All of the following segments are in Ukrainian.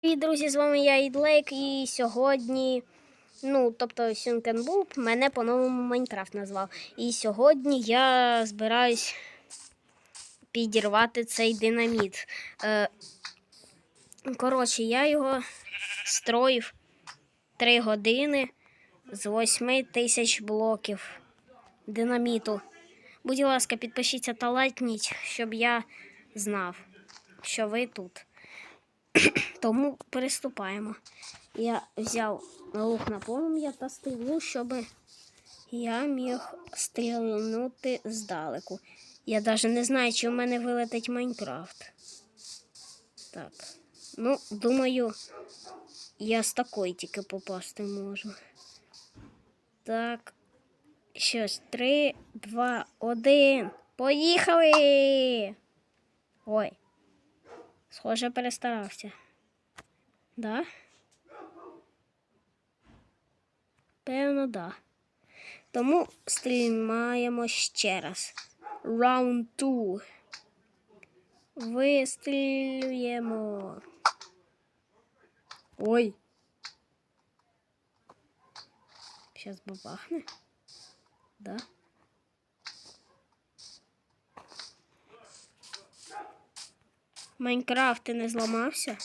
Привіт, друзі, з вами я Ідлейк, і сьогодні, ну, тобто Сюнкенбулб мене по-новому Майнкрафт назвав. І сьогодні я збираюсь підірвати цей динаміт. Е, коротше, я його строїв 3 години з 8 тисяч блоків динаміту. Будь ласка, підпишіться та лайкніть, щоб я знав, що ви тут. Тому приступаємо. Я взяв лук на полум'я та стрілу, щоб я міг стрілянути здалеку. Я навіть не знаю, чи в мене вилетить Майнкрафт. Так. Ну, думаю, я з такої тільки попасти можу. Так. Щось. Три, два, один. Поїхали! Ой. Схоже, перестарався. Да? Певно, да. Тому стрімаємо ще раз. Раунд 2. Вистрілюємо. Ой. Зараз бабахне. Да? Майнкрафт ти не зламався?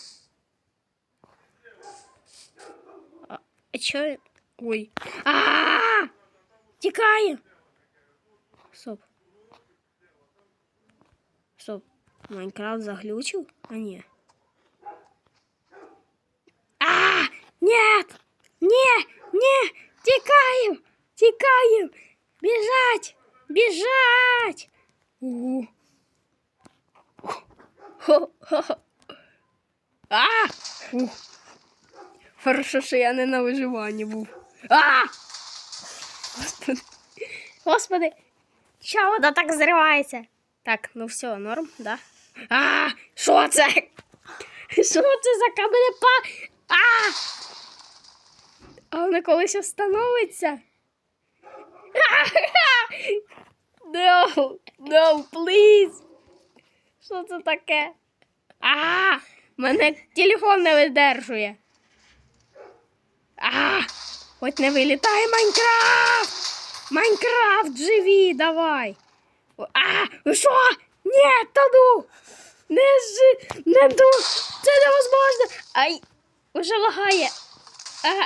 А, а чо? Ой. А! Тікає! Стоп. Стоп. Майнкрафт заглючив? А ні. А! Нет! Не! Не! Тікаємо! Тікаємо! Біжать! Біжать! Угу. Хо-хо-хо. А! Хорошо, що я не на виживанні був. А! Господи. Господи. Чого вода так зривається? Так, ну все, норм, да? А! Що це? Що це за каменепа? А! А вона колись встановиться? No, no, please. Що це таке? А, мене телефон не видержує. А, хоч не вилітає Майнкрафт! Майнкрафт, живі, давай. А, що? Ні, та ну! Не жи, не ду, це невозможно. Ай, уже лагає. А,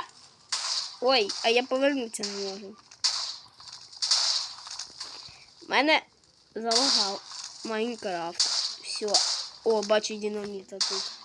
ой, а я повернутися не можу. Мене залагав Майнкрафт. Все. О, бачу динаміта тут.